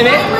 你们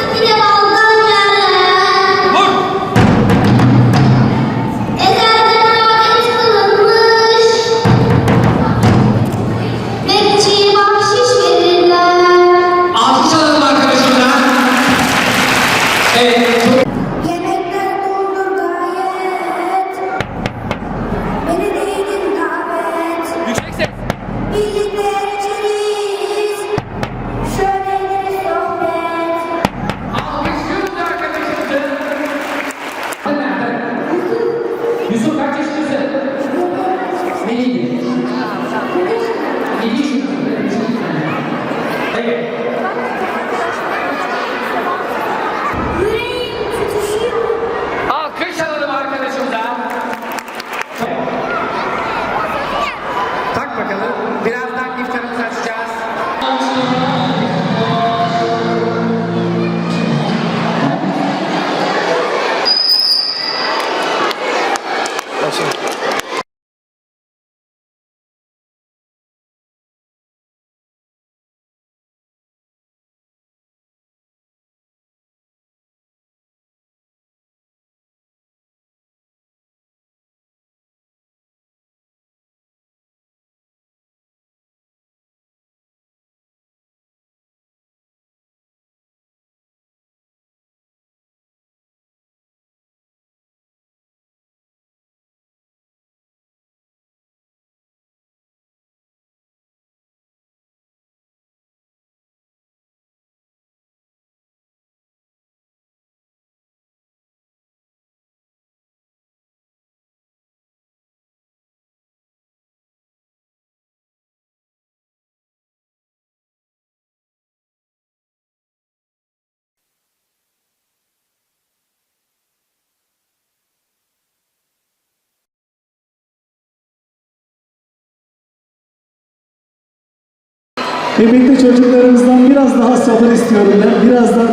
Kıymetli çocuklarımızdan biraz daha sabır istiyorum ben. Birazdan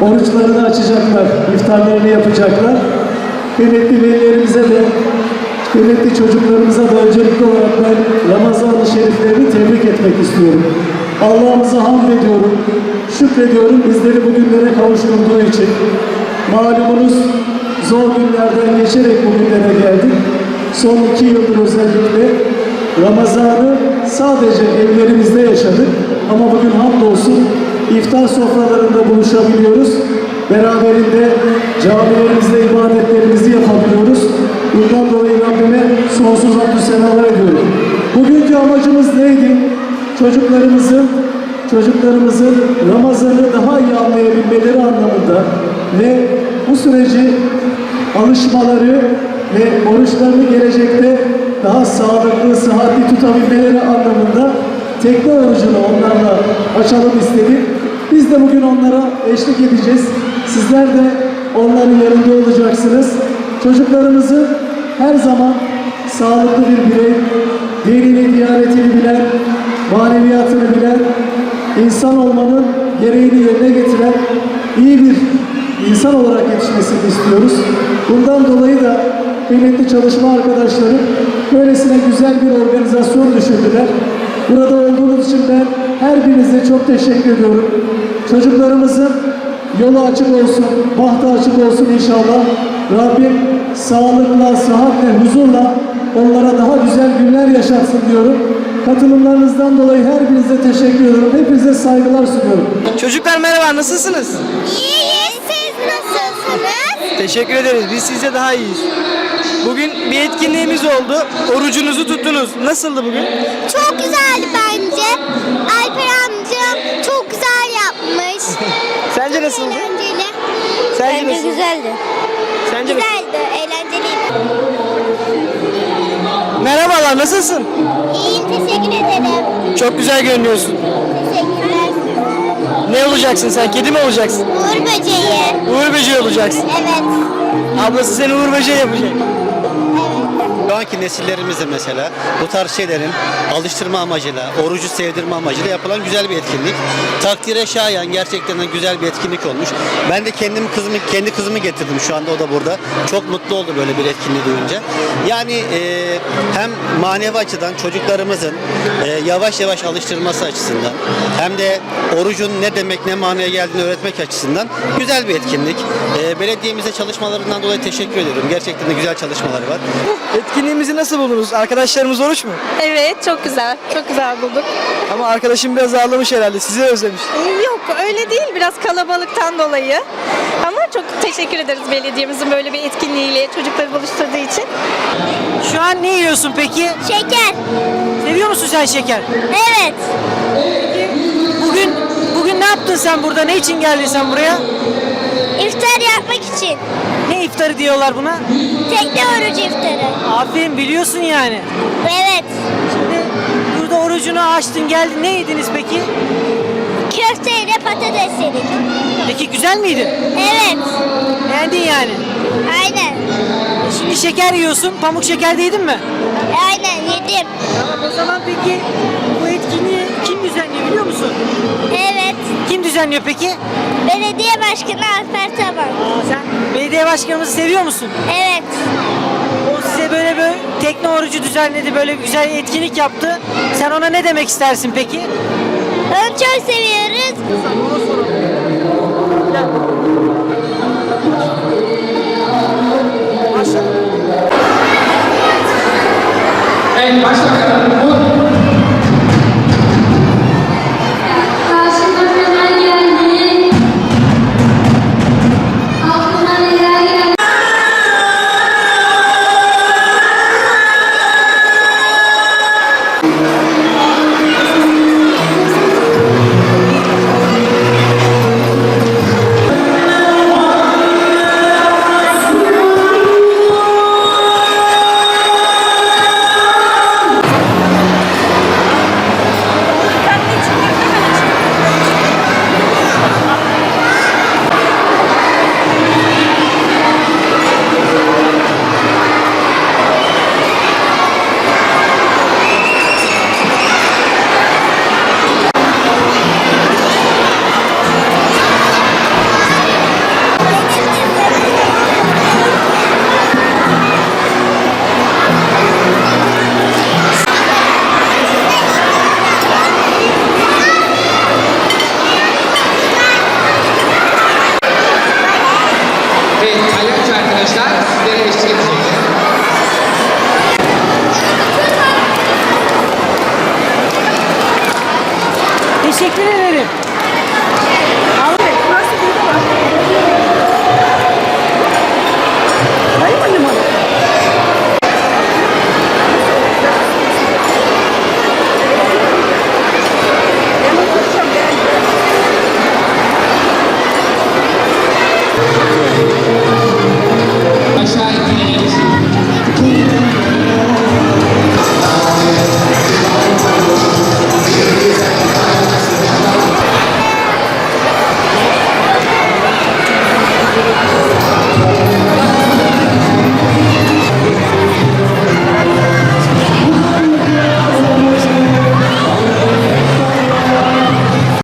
oruçlarını açacaklar, iftarlarını yapacaklar. Kıymetli velilerimize de, kıymetli çocuklarımıza da öncelikli olarak ben Ramazan-ı Şeriflerini tebrik etmek istiyorum. Allah'ımıza hamd ediyorum, şükrediyorum bizleri bu günlere kavuşturduğu için. Malumunuz zor günlerden geçerek bugünlere geldik. Son iki yıldır özellikle Ramazan'ı sadece evlerimizde yaşadık. Ama bugün hamdolsun iftar sofralarında buluşabiliyoruz. Beraberinde camilerimizde ibadetlerimizi yapabiliyoruz. Bundan dolayı Rabbime sonsuz hamdü senalar ediyorum. Bugünkü amacımız neydi? Çocuklarımızın çocuklarımızın Ramazan'ı daha iyi anlayabilmeleri anlamında ve bu süreci alışmaları ve oruçlarını gelecekte daha sağlıklı, sıhhatli tutabilmeleri anlamında tekne orucunu onlarla açalım istedik. Biz de bugün onlara eşlik edeceğiz. Sizler de onların yanında olacaksınız. Çocuklarımızın her zaman sağlıklı bir birey, dinini, diyanetini bilen, maneviyatını bilen, insan olmanın gereğini yerine getiren iyi bir insan olarak yetişmesini istiyoruz. Bundan dolayı da kıymetli çalışma arkadaşlarım böylesine güzel bir organizasyon düşündüler. Burada olduğunuz için ben her birinize çok teşekkür ediyorum. Çocuklarımızın yolu açık olsun, bahtı açık olsun inşallah. Rabbim sağlıkla, sıhhatle, huzurla onlara daha güzel günler yaşatsın diyorum. Katılımlarınızdan dolayı her birinize teşekkür ediyorum. Hepinize saygılar sunuyorum. Çocuklar merhaba nasılsınız? İyiyiz, siz nasılsınız? Teşekkür ederiz. Biz sizce daha iyiyiz. Bugün bir etkinliğimiz oldu. Orucunuzu tuttunuz. Nasıldı bugün? Çok güzeldi bence. Alper amcam çok güzel yapmış. Sence nasıldı? Eğlenceli. Sence nasıl? güzeldi. Sence nasıl? Güzeldi, eğlenceliydi. Merhabalar nasılsın? İyiyim, teşekkür ederim. Çok güzel görünüyorsun. Teşekkürler. Ne olacaksın sen? Kedi mi olacaksın? Uğur böceği. Uğur böceği olacaksın. Evet. Ablası seni Uğur böceği yapacak. Anki nesillerimiz de mesela bu tarz şeylerin alıştırma amacıyla, orucu sevdirme amacıyla yapılan güzel bir etkinlik. Takdire şayan gerçekten de güzel bir etkinlik olmuş. Ben de kendim kızımı kendi kızımı getirdim şu anda o da burada. Çok mutlu oldu böyle bir etkinliği duyunca. Yani e, hem manevi açıdan çocuklarımızın e, yavaş yavaş alıştırması açısından hem de orucun ne demek ne manaya geldiğini öğretmek açısından güzel bir etkinlik. E, belediyemize çalışmalarından dolayı teşekkür ediyorum. Gerçekten de güzel çalışmaları var. Etkinliğimizi nasıl buldunuz? Arkadaşlarımız oruç mu? Evet çok güzel. Çok güzel bulduk. Ama arkadaşım biraz ağlamış herhalde. Sizi özlemiş. Yok öyle değil biraz kalabalıktan dolayı. Ama çok teşekkür ederiz belediyemizin böyle bir etkinliğiyle çocukları buluşturduğu için. Şu an ne yiyorsun peki? Şeker. Seviyor musun sen şeker? Evet. Bugün bugün ne yaptın sen burada? Ne için geldin sen buraya? İftar yapmak için. Ne iftarı diyorlar buna? Tekne orucu iftarı. Aferin biliyorsun yani. Evet. Şimdi burada orucunu açtın geldin. Ne yediniz peki? Köfteyle patates yedik. Peki güzel miydi? Evet. Beğendin yani. Aynen. Şimdi şeker yiyorsun. Pamuk şeker de yedin mi? Aynen yedim. Tamam o zaman peki bu etkinliği kim düzenliyor biliyor musun? Evet. Kim düzenliyor peki? Belediye Başkanı Alper Taban. Aa, sen belediye başkanımızı seviyor musun? Evet. Size böyle bir tekne orucu düzenledi, böyle bir güzel etkinlik yaptı. Sen ona ne demek istersin peki? Onu çok seviyoruz. Evet başbakanım Teşekkür ederim.